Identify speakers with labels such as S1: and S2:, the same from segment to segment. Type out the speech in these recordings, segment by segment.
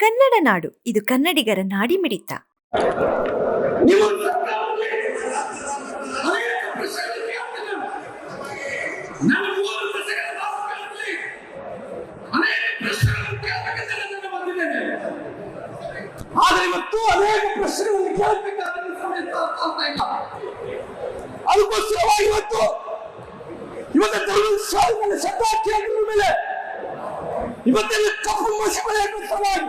S1: ಕನ್ನಡ ನಾಡು. ಇದು ಕನ್ನಡಿಗರ
S2: ನಾಡಿ ಮಿಡಿತ. ಆದರೆ ಇವತ್ತು ಅನೇಕ ಪ್ರಶ್ನೆಗಳನ್ನು ಇವತ್ತು ಇವತ್ತು ಇವತ್ತೆಲ್ಲ ಕಪ್ಪು ಮಸಿ ಬೆಳೆಯೋಕ್ಕೋಸ್ಕರವಾಗಿ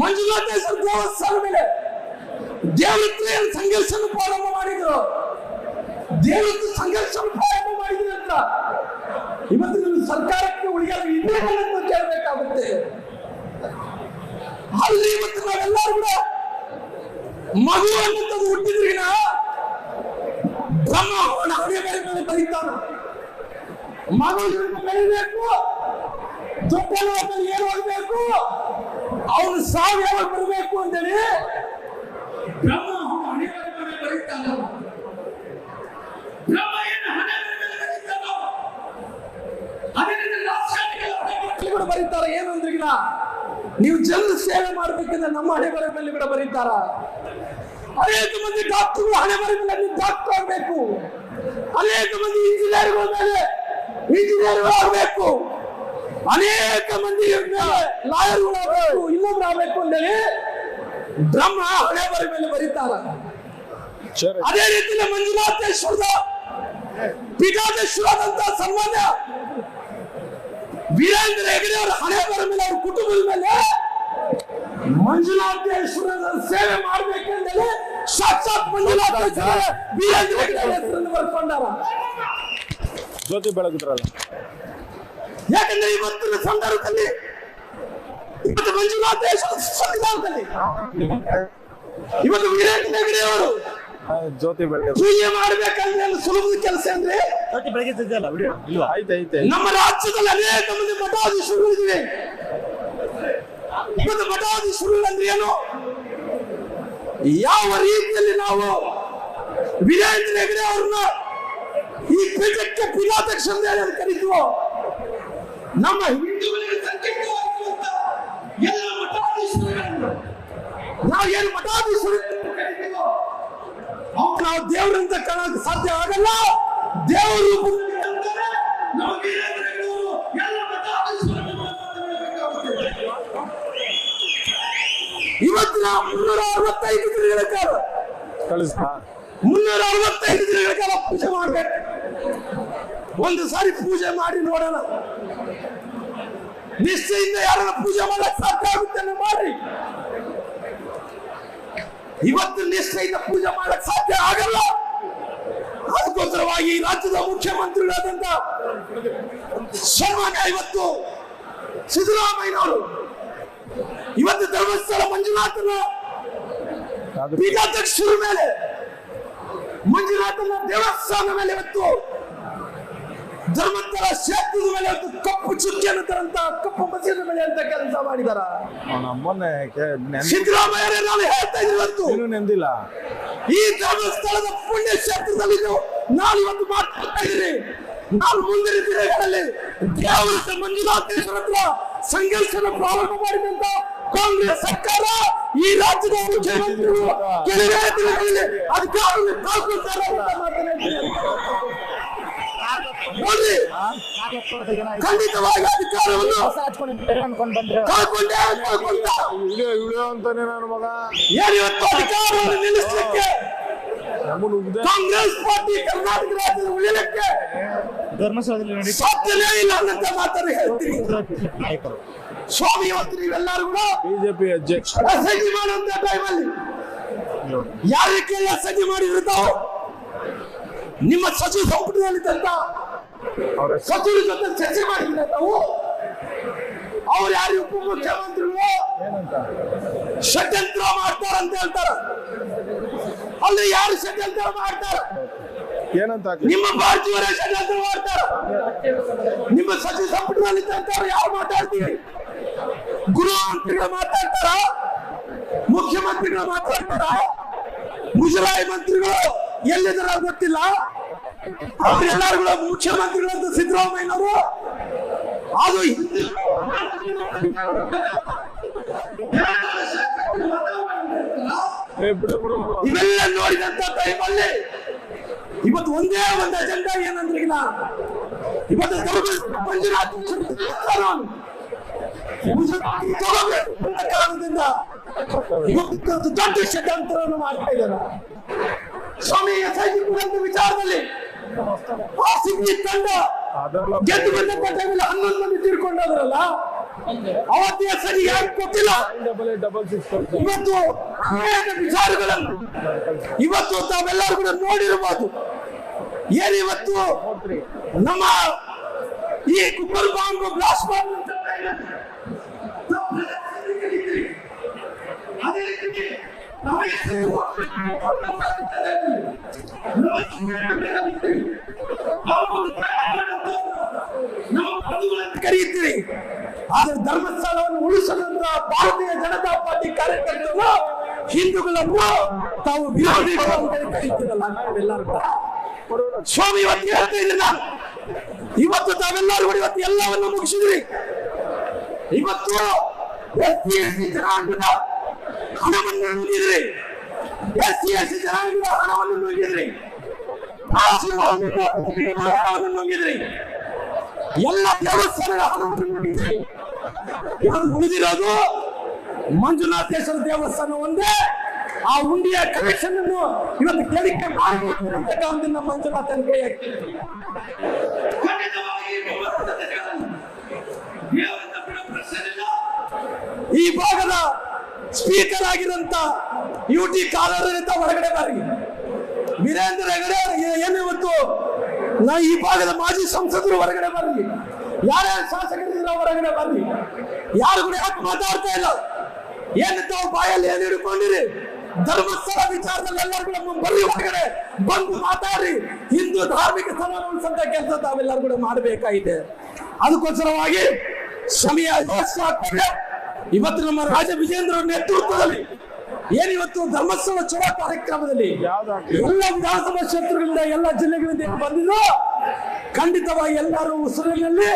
S2: ಮಂಜುನಾಥೇಶ್ವರ ದೇವಸ್ಥಾನ ಮೇಲೆ ದೇವರತ್ರ ಸಂಘರ್ಷ ಪ್ರಾರಂಭ ಮಾಡಿದ್ರು. ದೇವರತ್ರ ಸಂಘರ್ಷನ ಪ್ರಾರಂಭ ಮಾಡಿದ್ರು ಅಂತ. ಇವತ್ತು ನೀವು ಸರ್ಕಾರಕ್ಕೆ ಉಳಿಯಲು ಇನ್ನೇ ಅಂತ ಕೇಳಬೇಕಾಗುತ್ತೆ. ಅಲ್ಲಿ ಇವತ್ತು ನಾವೆಲ್ಲರೂ ಕೂಡ ಮಗು ಅನ್ನುವಂಥದ್ದು ಹುಟ್ಟಿದ್ರಿಗಿನ ಬ್ರಹ್ಮ ಅವನ ಹಣೆ ಮೇಲೆ ಮೇಲೆ ಬರೀತಾನ. ಮಗು ಬೆಳಿಬೇಕು ದೊಡ್ಡ ಏನು ಆಗಬೇಕು? ಅವನು ಸಾವು ಯಾವಾಗ ಬರಬೇಕು ಅಂತೇಳಿ? ಬ್ರಹ್ಮ ಅವನ ಏನು ಹಣೆ ಮೇಲೆ ಮೇಲೆ ಬರೀತಾನೋ ಅದೇ ರೀತಿ ರಾಜಕಾರಣಿಗಳ ಕೂಡ ಬರೀತಾರೆ ಏನು ಅಂದ್ರೆ ಈಗ ನೀವು ಜನರ ಸೇವೆ ಮಾಡ್ಬೇಕಂದ್ರೆ ನಮ್ಮ ಹಣೆ ಬರ ಮೇಲೆ ಕೂಡ ಬರೀತಾರ ಅನೇಕ ಮಂದಿ ಡಾಕ್ಟರ್ಗಳು ಹಣೆ ಮೇಲೆ ನೀವು ಡಾಕ್ಟರ್ ಆಗ್ಬೇಕು. ಅನೇಕ ಮಂದಿ ಇಂಜಿನಿಯರ್ಗಳ ಮೇಲೆ ಇಂಜಿನಿಯರ್ಗಳು ಆಗಬೇಕು ಅನೇಕ ಮಂದಿ ಲಾಯರ್ಗಳಾಗಬೇಕು ಇನ್ನೊಬ್ರು ಆಗ್ಬೇಕು ಅಂತೇಳಿ ಬ್ರಹ್ಮ ಹಣೆ ಬರ ಮೇಲೆ ಬರೀತಾರ. ಅದೇ ರೀತಿ ಮಂಜುನಾಥೇಶ್ವರದ ಪೀಠಾಧೇಶ್ವರದಂತ ಸನ್ಮಾನ್ಯ ವೀರೇಂದ್ರ ಹೆಗಡೆ ಅವರ ಹಣೆ ಬರ ಮೇಲೆ ಅವ್ರ ಕುಟುಂಬದ ಮೇಲೆ ಮಂಜುನಾಥೇಶ್ವರದ ಸೇವೆ ಮಾಡ್ಬೇಕಂದೇಳಿ ಸಾಕ್ಷಾತ್ ಮಂಜುನಾಥೇಶ್ವರ ವೀರೇಂದ್ರ ಹೆಗಡೆ ಹೆಸರನ್ನು ಬರ್ಕೊಂಡಾರ
S3: ಜ್ಯೋತಿ ಬೆಳಗಿದ್ರಲ್ಲ.
S2: ಯಾಕಂದ್ರೆ ಇವತ್ತಿನ ಸಂದರ್ಭದಲ್ಲಿ ಇವತ್ತು ಮಂಜುನಾಥ್ ಸಂವಿಧಾನದಲ್ಲಿ. ಇವತ್ತು ವೀರೇಂದ್ರ ಹೆಗಡೆ ಅವರು
S3: ಜ್ಯೋತಿ ಬೆಳಗ್ಗೆ
S2: ಪೂಜೆ ಮಾಡ್ಬೇಕಂದ್ರೆ ಸುಲಭದ ಕೆಲಸ ಅಂದ್ರೆ ನಮ್ಮ ರಾಜ್ಯದಲ್ಲಿ ಅನೇಕ ಮಂದಿ ಶುರು ಇದಿವೆ ಇವತ್ತು ಮಠಾಧೀಶರು ಅಂದ್ರೆ ಏನು? ಯಾವ ರೀತಿಯಲ್ಲಿ ನಾವು ವೀರೇಂದ್ರ ಹೆಗಡೆ ಅವ್ರನ್ನ ಈ ಪೀಠಕ್ಕೆ ಪೀಠಾಧ್ಯಕ್ಷ ಅಂತ ಕರೀತೀವೋ ನಮ್ಮ ಹಿಂದೂಗಳಿಗೆ ಸಂಕೇತವಾಗಿರುವಂತ ಎಲ್ಲ ಮಠಾಧೀಶರುಗಳನ್ನು ನಾವು ಏನು ಮಠಾಧೀಶರು? ನಾವು ದೇವರಂತ ಕಾಣೋಕೆ ಸಾಧ್ಯ ಆಗಲ್ಲ. ದೇವರು ರೂಪದಲ್ಲಿ ಎಲ್ಲ ಮಠಾಧೀಶರನ್ನು ನಾವು ಮುನ್ನೂರ ಅರವತ್ತೈದು ದಿನಗಳ ಕಾಲ.
S3: ಕಳಿಸ್ತಾ.
S2: ಮುನ್ನೂರ ಅರವತ್ತೈದು ದಿನಗಳ ಕಾಲ ಪೂಜೆ ಮಾಡ್ಬೇಕು. ಒಂದು ಸಾರಿ ಪೂಜೆ ಮಾಡಿ ನೋಡೋಣ. ನಿಷ್ಠೆಯಿಂದ ಯಾರನ್ನ ಪೂಜೆ ಮಾಡಕ್ ಸಾಧ್ಯ ಆಗುತ್ತೆ ಮಾಡ್ರಿ ಇವತ್ತು ನಿಷ್ಠೆಯಿಂದ ಪೂಜೆ ಮಾಡಕ್ ಸಾಧ್ಯ ಆಗಲ್ಲ. ಅದಕ್ಕೋಸ್ಕರವಾಗಿ ರಾಜ್ಯದ ಮುಖ್ಯಮಂತ್ರಿಗಳಾದಂತ ಸನ್ಮಾನ್ಯ ಇವತ್ತು ಸಿದ್ದರಾಮಯ್ಯನವರು, ಇವತ್ತು ಧರ್ಮಸ್ಥಳ ಮಂಜುನಾಥನ ಪೀಠಾಧ್ಯಕ್ಷರ ಮೇಲೆ ಮಂಜುನಾಥನ ದೇವಸ್ಥಾನ ಮೇಲೆ ಇವತ್ತು ಧರ್ಮಸ್ಥಳ ಕ್ಷೇತ್ರದ ಮೇಲೆ ಇವತ್ತು ಕಪ್ಪು ಚುಕ್ಕಿಯನ್ನು ತರಂತ ಕಪ್ಪು ಮಸೀದ ಮೇಲೆ ಅಂತ ಕೆಲಸ ಮಾಡಿದಾರ?
S3: ಮೊನ್ನೆ
S2: ಸಿದ್ದರಾಮಯ್ಯ ನಾನು ಹೇಳ್ತಾ ಇವತ್ತು
S3: ನೆಂದಿಲ್ಲ?
S2: ಈ ಧರ್ಮಸ್ಥಳದ ಪುಣ್ಯ ಕ್ಷೇತ್ರದಲ್ಲಿ ನಾನು ಇವತ್ತು ಮಾತಾಡ್ತಾ ಇದ್ದೀನಿ. ನಾನು ಮುಂದಿನ ದಿನಗಳಲ್ಲಿ ದೇವರ ಮಂಜುನಾಥೇಶ್ವರ ಹತ್ರ ಸಂಘರ್ಷನ ಪ್ರಾರಂಭ ಮಾಡಿದಂತ ಕಾಂಗ್ರೆಸ್ ಸರ್ಕಾರ ಈ ರಾಜ್ಯದ ಮುಖ್ಯಮಂತ್ರಿಗಳು ಕೆಲವೇ ದಿನಗಳಲ್ಲಿ ಅಧಿಕಾರವನ್ನು ಕಳ್ಕೊಳ್ತಾರೆ ಅಂತ. ನೋಡ್ರಿ ಖಂಡಿತವಾಗಿ ಅಧಿಕಾರವನ್ನು ಕಳ್ಕೊಂಡೇ ಕಳ್ಕೊಂಡ
S3: ವಿಡಿಯೋ ಅಂತಾನೆ ನನ್ನ ಮಗ
S2: ಏನು ಇವತ್ತು ಅಧಿಕಾರವನ್ನು ನಿಲ್ಲಿಸಲಿಕ್ಕೆ ಕಾಂಗ್ರೆಸ್ ಪಾರ್ಟಿ ಕರ್ನಾಟಕ ರಾಜ್ಯದ ಉಳಿಲಕ್ಕೆ
S4: ಧರ್ಮಸ್ಥಳದಲ್ಲಿ
S2: ಸಾಧ್ಯನೇ ಇಲ್ಲ ಅಂತ ಮಾತನ್ನು ಹೇಳ್ತೀನಿ.
S4: ನಾಯಕರು
S2: ಸ್ವಾಮಿ ಇವತ್ತು ನೀವೆಲ್ಲರೂ ಕೂಡ
S3: ಬಿಜೆಪಿ ಅಧ್ಯಕ್ಷ.
S2: ಎಸ್ಎಜಿ ಮಾಡುವಂತ ಟೈಮಲ್ಲಿ ಯಾರಕ್ಕೆ ಎಸ್ಎಜಿ ಮಾಡಿದ್ರು ತಾವು. ನಿಮ್ಮ ಸಚಿವ ಸಂಪುಟದಲ್ಲಿ ತಂತ
S3: ಅವ್ರ
S2: ಸಚಿವರ ಜೊತೆ ಚರ್ಚೆ ಮಾಡಿದ್ರೆ ತಾವು. ಅವ್ರು ಯಾರು ಉಪಮುಖ್ಯಮಂತ್ರಿಗಳು? ಷಡ್ಯಂತ್ರ ಮಾಡ್ತಾರಂತ ಹೇಳ್ತಾರ. ಅಲ್ಲಿ ಯಾರು ಷಡ್ಯಂತ್ರ ಮಾಡ್ತಾರ?
S3: ಏನಂತ
S2: ನಿಮ್ಮ ಭಾರತೀಯರೇ ಷಡ್ಯಂತ್ರ ಮಾಡ್ತಾರ. ನಿಮ್ಮ ಸಚಿವ ಸಂಪುಟದಲ್ಲಿ ಯಾರು ಮಾತಾಡ್ತೀವಿ ಗೃಹಮಂತ್ರಿಗಳು ಮಾತಾಡ್ತಾರ? ಮುಖ್ಯಮಂತ್ರಿಗಳು ಮಾತಾಡ್ತಾರ? ಮುಜರಾಯಿ ಮಂತ್ರಿಗಳು ಎಲ್ಲಿದ್ದಾರ ಗೊತ್ತಿಲ್ಲ. ಅವ್ರೆಲ್ಲರೂ ಮುಖ್ಯಮಂತ್ರಿಗಳಂತ ಸಿದ್ದರಾಮಯ್ಯನವರು ಅದು. ಇವೆಲ್ಲ ನೋಡಿದಂತ ಟೈಮಲ್ಲಿ ಇವತ್ತು ಒಂದೇ ಒಂದು ಅಜೆಂಡಾ ಏನಂದ್ರೆ ಈಗ ಇವತ್ತು ಕಾರಣದಿಂದ ಇವತ್ತು ದೊಡ್ಡ ಷಡ್ಯಂತ್ರವನ್ನು ಮಾಡ್ತಾ ಇದ್ದಾರೆ ಸ್ವಾಮಿ ಎಸ್ ಐ ವಿಚಾರದಲ್ಲಿ ಆ ಸಿಂಗಿ ತಂಡ ಗೆದ್ದು ಬಂದಂತ ಟೈಮಲ್ಲಿ ಹನ್ನೊಂದು ಮಂದಿ ತೀರ್ಕೊಂಡದ್ರಲ್ಲ? ಅವತ್ತಿನ ಸರಿ ಯಾಕೆ ಕೊಟ್ಟಿಲ್ಲ ಇವತ್ತು ವಿಚಾರಗಳನ್ನು ಇವತ್ತು ತಾವೆಲ್ಲರೂ ಕೂಡ ನೋಡಿರಬಹುದು ಏನಿವತ್ತು ನಮ್ಮ ಈ ಕುಕ್ಕರ್ ಬಾಂಬ್ ಬ್ಲಾಸ್ಟ್ ಮಾಡುವಂತ ಅದೇ ರೀತಿ ಕರೆಯುತ್ತೀರಿ. ಆದ್ರೆ ಧರ್ಮಸ್ಥಳವನ್ನು ಉಳಿಸದಂತ ಭಾರತೀಯ ಜನತಾ ಪಾರ್ಟಿ ಕಾರ್ಯಕರ್ತರು ಹಿಂದೂಗಳನ್ನು ತಾವು ವಿರೋಧಿಗಳು ಕರೀತಿರಲ್ಲ ನಾವೆಲ್ಲರೂ. ಸ್ವಾಮಿ, ಇವತ್ತು ಹೇಳ್ತಾ ಇದ್ದೀನಿ ನಾನು. ಇವತ್ತು ತಾವೆಲ್ಲರೂ ಕೂಡ ಇವತ್ತು ಎಲ್ಲವನ್ನು ಮುಗಿಸಿದ್ರಿ. ಇವತ್ತು ಹಣವನ್ನು ನುಂಗಿದ್ರಿ. ಎಸ್ ಸಿ ಎಸ್ ಜನಾಂಗದ ಹಣವನ್ನು ನುಂಗಿದ್ರಿ. ಹಣವನ್ನು ನುಂಗಿದ್ರಿ. ಎಲ್ಲ ದೇವಸ್ಥಾನಗಳ ಹಣವನ್ನು ನುಂಗಿದ್ರಿ. ಇವತ್ತು ಉಳಿದಿರೋದು ಮಂಜುನಾಥೇಶ್ವರ ದೇವಸ್ಥಾನ ಒಂದೇ. ಆ ಉಂಡಿಯ ಕಲೆಕ್ಷನ್ ಅನ್ನು ಇವತ್ತು ಕೇಳಿಕೆ ಮಾಡಿ ಮಂಜುನಾಥನ್. ಈ ಭಾಗದ ಸ್ಪೀಕರ್ ಆಗಿರಂತ ಯು ಟಿ ಕಾಲರಿಂದ ಹೊರಗಡೆ ಬಾರಿ ವೀರೇಂದ್ರ ಹೆಗಡೆ ಏನು ಇವತ್ತು ನಾ ಈ ಭಾಗದ ಮಾಜಿ ಸಂಸದರು ಹೊರಗಡೆ ಬರ್ರಿ. ಯಾರ್ಯಾರು ಶಾಸಕರಿದ್ರು ಹೊರಗಡೆ ಬರ್ರಿ. ಯಾರು ಕೂಡ ಯಾಕೆ ಮಾತಾಡ್ತಾ ಇಲ್ಲ? ಏನು ತಾವು ಬಾಯಲ್ಲಿ ಏನು ಹಿಡ್ಕೊಂಡಿರಿ? ಧರ್ಮಸ್ಥಳ ವಿಚಾರದಲ್ಲಿ ಎಲ್ಲರೂ ಕೂಡ ಬರ್ರಿ ಹೊರಗಡೆ. ಬಂದು ಮಾತಾಡ್ರಿ. ಹಿಂದೂ ಧಾರ್ಮಿಕ ಸ್ಥಳ ಉಳಿಸಂತ ಕೆಲಸ ತಾವೆಲ್ಲರೂ ಕೂಡ ಮಾಡಬೇಕಾಗಿದೆ. ಅದಕ್ಕೋಸ್ಕರವಾಗಿ ಸಮಯ ಆಗ್ತದೆ ಇವತ್ತು ನಮ್ಮ ರಾಜ ವಿಜೇಂದ್ರ ನೇತೃತ್ವದಲ್ಲಿ ಏನಿವತ್ತು ಧರ್ಮಸ್ಥಳ ಚಲೋ ಕಾರ್ಯಕ್ರಮದಲ್ಲಿ? ಎಲ್ಲ ವಿಧಾನಸಭಾ ಕ್ಷೇತ್ರಗಳಿಂದ ಎಲ್ಲ ಜಿಲ್ಲೆಗಳಿಂದ ಬಂದಿದ್ರು ಖಂಡಿತವಾಗಿ ಎಲ್ಲರೂ ಉಸಿರಿನಲ್ಲಿ,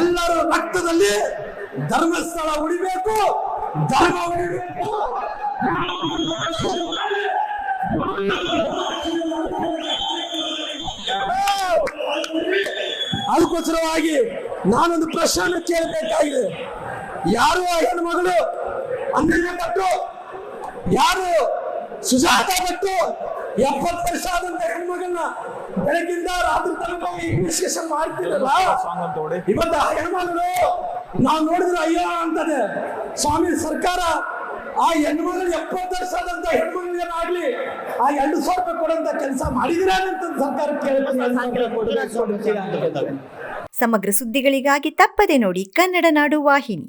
S2: ಎಲ್ಲರ ರಕ್ತದಲ್ಲಿ ಧರ್ಮಸ್ಥಳ ಉಳಿಬೇಕು, ಧರ್ಮ ಉಳಿಬೇಕು ಅದಕ್ಕೋಸ್ಕರವಾಗಿ ನಾನೊಂದು ಪ್ರಶ್ನೆ ಕೇಳಬೇಕಾಗಿದೆ ಯಾರು ಆ ಹೆಣ್ಮಗಳು ಅಂದ್ರೆ ಮತ್ತು ಯಾರು? ಸುಜಾತ ಮತ್ತು ಎಪ್ಪತ್ತು ವರ್ಷ ಆದಂತ ಹೆಣ್ಮಗಳನ್ನ ಬೆಳಗಿಂದ ರಾತ್ರಿ ತನಕ ಇನ್ವೆಸ್ಟಿಗೇಷನ್ ಮಾಡ್ತಿರಲ್ಲ ಇವತ್ತು ಆ ಹೆಣ್ಮಗಳು ನಾವು ನೋಡಿದ್ರೆ ಅಯ್ಯೋ ಅಂತದೆ. ಸ್ವಾಮಿ ಸರ್ಕಾರ ಆ ಹೆಣ್ಮಗಳು ಎಪ್ಪತ್ತು ವರ್ಷ ಆದಂತ ಆಗಲಿ ಆ ಎರಡು ಸಾವಿರ ರೂಪಾಯಿ ಕೊಡಂತ ಕೆಲಸ ಮಾಡಿದಿರ ಅಂತ ಸರ್ಕಾರ ಕೇಳ್ತೀನಿ
S1: ಸಮಗ್ರ ಸುದ್ದಿಗಳಿಗಾಗಿ ತಪ್ಪದೆ ನೋಡಿ ಕನ್ನಡ ನಾಡು ವಾಹಿನಿ.